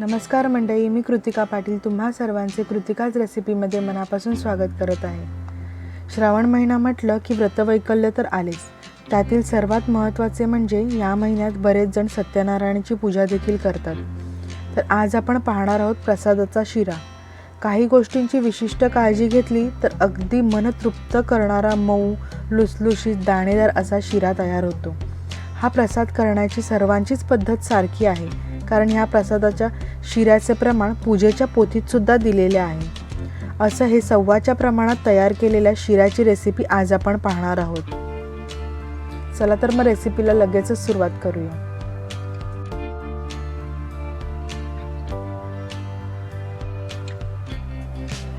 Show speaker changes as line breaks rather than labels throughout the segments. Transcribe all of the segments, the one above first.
नमस्कार मंडळी मी कृतिका पाटील तुम्हा सर्वांचे कृतिकाच रेसिपीमध्ये मनापासून स्वागत करत आहे. श्रावण महिना म्हटलं की व्रतवैकल्य तर आलेच. त्यातील सर्वात महत्त्वाचे म्हणजे या महिन्यात बरेच जण सत्यनारायणाची पूजा देखील करतात. तर आज आपण पाहणार आहोत प्रसादाचा शिरा. काही गोष्टींची विशिष्ट काळजी घेतली तर अगदी मन तृप्त करणारा मऊ लुसलुशीत दाणेदार असा शिरा तयार होतो. हा प्रसाद करण्याची सर्वांचीच पद्धत सारखी आहे. कारण ह्या प्रसादाच्या शिऱ्याचे प्रमाण पूजेच्या पोथीतसुद्धा दिलेले आहे. असं हे सव्वाच्या प्रमाणात तयार केलेल्या शिऱ्याची रेसिपी आज आपण पाहणार आहोत. चला तर मग रेसिपीला लगेचच सुरुवात करूया.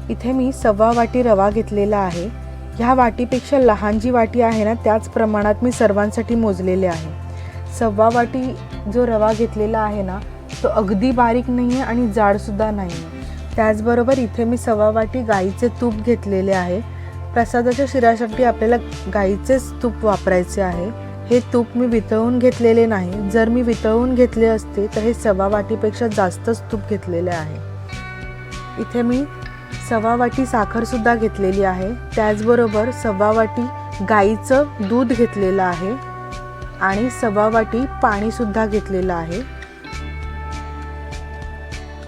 इथे मी सव्वा वाटी रवा घेतलेला आहे. ह्या वाटीपेक्षा लहान जी वाटी आहे ना त्याच प्रमाणात मी सर्वांसाठी मोजलेले आहे. सव्वा वाटी जो रवा घेतलेला आहे ना तो अगदी बारीक नाही आहे आणि जाडसुद्धा नाही आहे त्याचबरोबर इथे मी सवा वाटी गाईचे तूप घेतलेले आहे. प्रसादाच्या शिरासाठी आपल्याला गाईचेच तूप वापरायचे आहे. हे तूप मी वितळून घेतलेले नाही. जर मी वितळून घेतले असते तर हे सवा वाटीपेक्षा जास्तच तूप घेतलेले आहे. इथे मी सवा वाटी साखरसुद्धा घेतलेली आहे. त्याचबरोबर सव्वा वाटी गाईचं दूध घेतलेलं आहे. आणि सव्वा वाटी पाणीसुद्धा घेतलेलं आहे.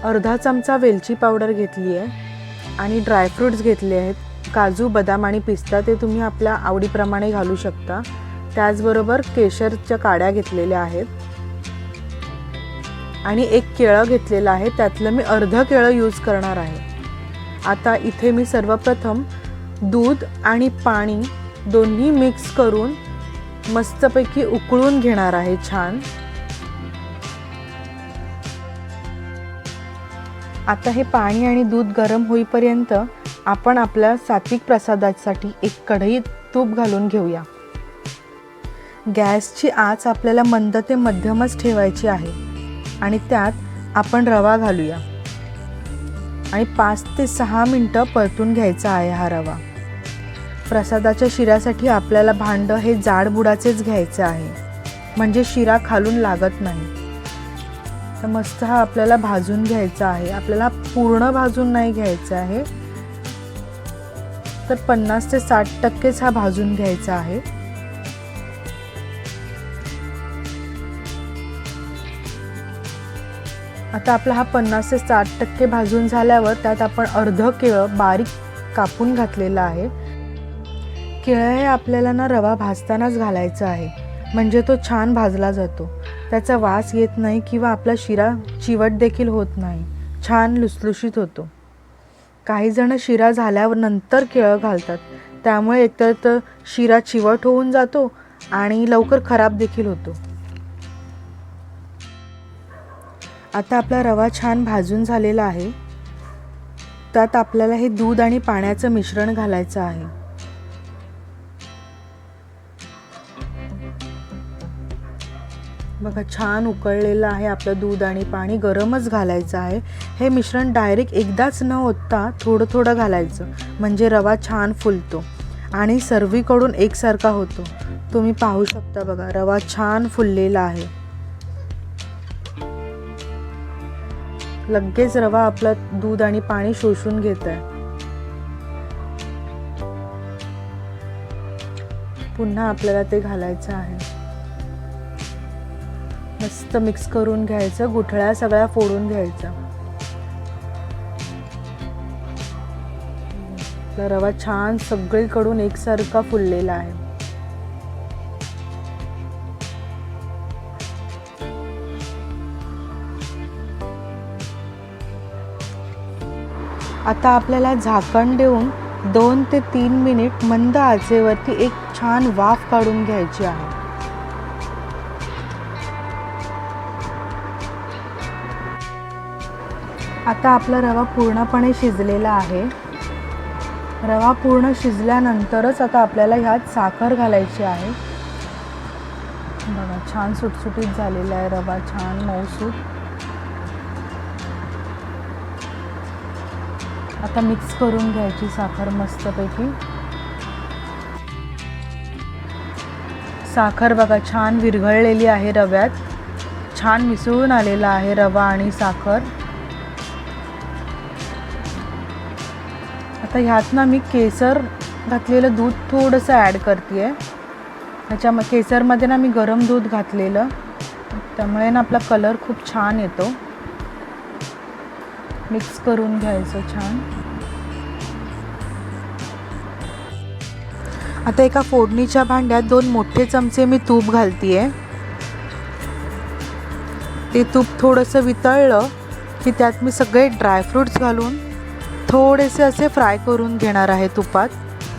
अर्धा चमचा वेलची पावडर घेतली आहे आणि ड्रायफ्रूट्स घेतले आहेत. काजू बदाम आणि पिस्ता ते तुम्ही आपल्या आवडीप्रमाणे घालू शकता. त्याचबरोबर केशरच्या काड्या घेतलेल्या आहेत. आणि एक केळं घेतलेलं आहे. त्यातलं मी अर्ध केळं यूज करणार आहे. आता इथे मी सर्वप्रथम दूध आणि पाणी दोन्ही मिक्स करून मस्तपैकी उकळून घेणार आहे छान. आता हे पाणी आणि दूध गरम होईपर्यंत आपण आपल्या सात्विक प्रसादासाठी एक कढई तूप घालून घेऊया. गॅसची आच आपल्याला मंद ते मध्यमच ठेवायची आहे आणि त्यात आपण रवा घालूया. आणि पाच ते सहा मिनटं परतून घ्यायचा आहे हा रवा. प्रसादाच्या शिऱ्यासाठी आपल्याला भांडं हे जाडबुडाचेच घ्यायचं आहे. म्हणजे शिरा खालून लागत नाही. तर मस्त हा आपल्याला भाजून घ्यायचा आहे. आपल्याला पूर्ण भाजून नाही घ्यायचा आहे. तर पन्नास ते साठ टक्केच हा भाजून घ्यायचा आहे. आता आपला हा पन्नास ते साठ टक्के भाजून झाल्यावर त्यात आपण अर्ध केळं बारीक कापून घातलेलं आहे. केळं हे आपल्याला ना रवा भाजतानाच घालायचा आहे. म्हणजे तो छान भाजला जातो. त्याचा वास येत नाही किंवा आपला शिरा चिवट देखील होत नाही. छान लुसलुशीत होतो. काही जण शिरा झाल्यावर नंतर केळं घालतात. त्यामुळे एकतर तर शिरा चिवट होऊन जातो आणि लवकर खराब देखील होतो. आता आपला रवा छान भाजून झालेला आहे. त्यात आपल्याला हे दूध आणि पाण्याचं मिश्रण घालायचं आहे. बघा छान उकळलेलं आहे आपलं दूध आणि पाणी गरमच घालायचं आहे. हे मिश्रण डायरेक्ट एकदाच न होता थोडं थोडं घालायचं म्हणजे रवा छान फुलतो आणि सर्वीकडून एकसारखा होतो. तुम्ही पाहू शकता बघा रवा छान फुललेला आहे. लगेच रवा आपला दूध आणि पाणी शोषून घेत आहे पुन्हा आपल्याला ते घालायचं आहे. मस्त मिक्स करून घ्यायचं गुठळ्या सगळ्या फोडून घ्यायचा रवा छान सगळीकडून एकसारखा फुललेला आहे. आता आपल्याला झाकण देऊन दोन ते तीन मिनिट मंद आचेवरती एक छान वाफ काढून घ्यायची आहे. आता आपला रवा पूर्णपणे शिजलेला आहे. रवा पूर्ण शिजल्यानंतरच आता आपल्याला ह्यात साखर घालायची आहे. बघा छान सुटसुटीत झालेला आहे रवा छान मऊसूट आता मिक्स करून घ्यायची साखर मस्तपैकी. साखर बघा छान विरघळलेली आहे रव्यात. छान मिसळून आलेला आहे रवा आणि साखर. आता ह्यात ना मी केसर घातलेलं दूध थोडंसं ॲड करते आहे त्याच्या केसरमध्ये ना मी गरम दूध घातलेलं. त्यामुळे ना आपला कलर खूप छान येतो. मिक्स करून घ्यायचं छान. आता एका फोडणीच्या भांड्यात दोन मोठे चमचे मी तूप घालते आहे ते तूप थोडंसं वितळलं की त्यात मी सगळे ड्रायफ्रूट्स घालून थोडेसे असे फ्राय करून घेणार आहे तुपात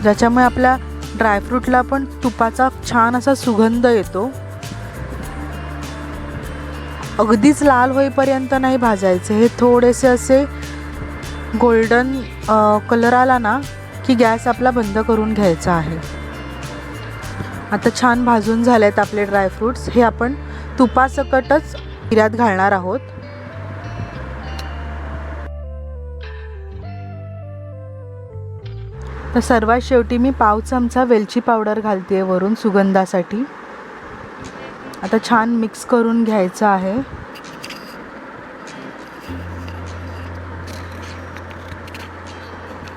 ज्याच्यामुळे आपल्या ड्रायफ्रूटला पण तुपाचा छान असा सुगंध येतो. अगदीच लाल होईपर्यंत नाही भाजायचे. हे थोडेसे असे गोल्डन कलर आला ना की गॅस आपला बंद करून घ्यायचा आहे. आता छान भाजून झाले आहेत आपले ड्रायफ्रूट्स हे आपण तुपासकटच हिऱ्यात घालणार आहोत. तर सर्वात शेवटी मी पाव चमचा वेलची पावडर घालते वरून सुगंधासाठी. आता छान मिक्स करून घ्यायचं आहे.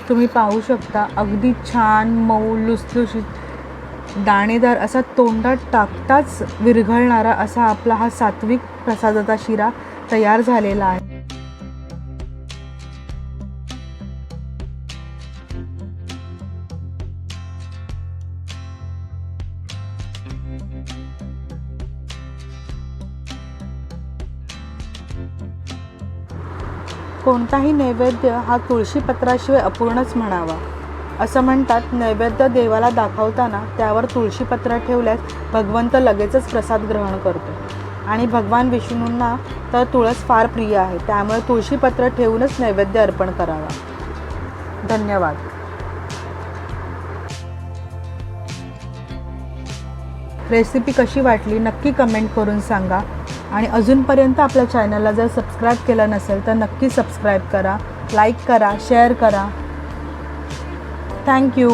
तुम्ही पाहू शकता अगदी छान मऊ लुसलुशीत दाणेदार असा तोंडात टाकताच विरघळणारा असा आपला हा सात्विक प्रसादाचा शिरा तयार झालेला आहे. कोणताही नैवेद्य हा तुळशीपत्राशिवाय अपूर्णच म्हणावा. असं म्हणतात नैवेद्य देवाला दाखवताना त्यावर तुळशीपत्र ठेवल्यास भगवंत लगेचच प्रसाद ग्रहण करतो. आणि भगवान विष्णूंना तर तुळस फार प्रिय आहे त्यामुळे तुळशीपत्र ठेवूनच नैवेद्य अर्पण करावा. धन्यवाद. रेसिपी कशी वाटली नक्की कमेंट करून सांगा. आणि अजूनपर्यंत आपल्या चॅनलला जर सबस्क्राईब केलं नसेल तर नक्की सबस्क्राईब करा लाईक करा शेअर करा. थँक्यू